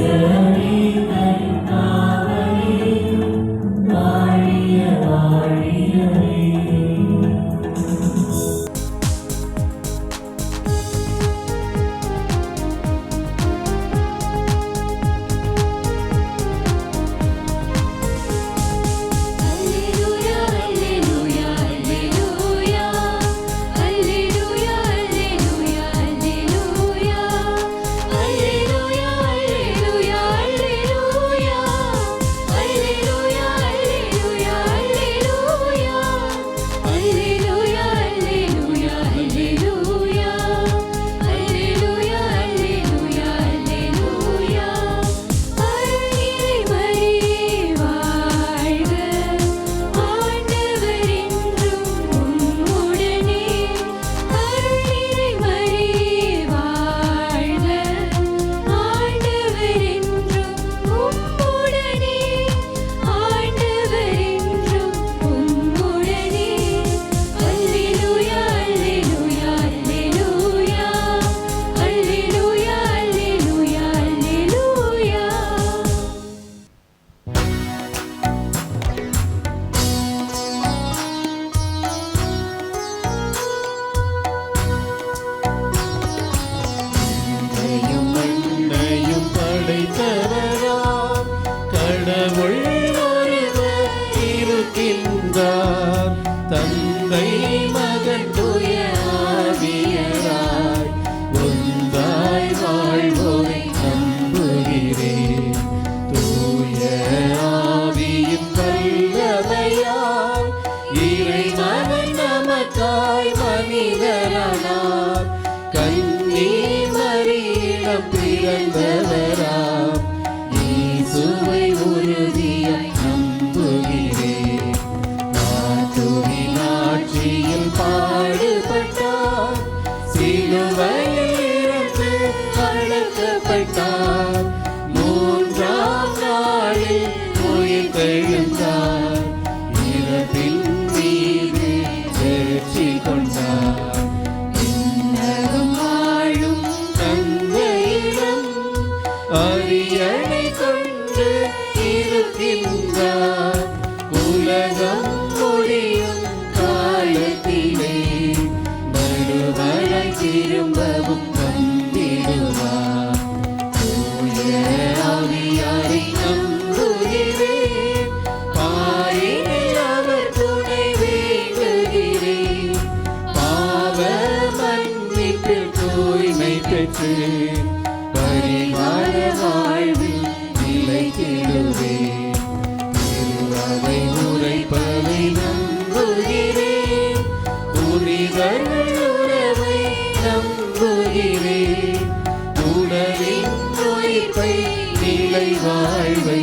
Yeah. மனிதரானார் கண்ணீ மறியிடம் பிறந்தவராம். இயேசுவை உறுதியாய் நம்புகிறேன் நாட்டுவின் ஆட்சியில் பாடுபட்டார். சிலுவையில் இருந்து அடக்கப்பட்டார் மூன்றாம் நாளில் உயிர் இருக்கின்றார் உலகம் முடியும் காலத்திலே நடுவரை திரும்பவும் வந்திடுவார் தூய ஆவியாரை நம்புகிறேன் பாரினில் அவர் துணை வேண்டுகிறேன் பாவ மன்னிப்பில் தூய்மை பெற்று. நிலை வாழ்வை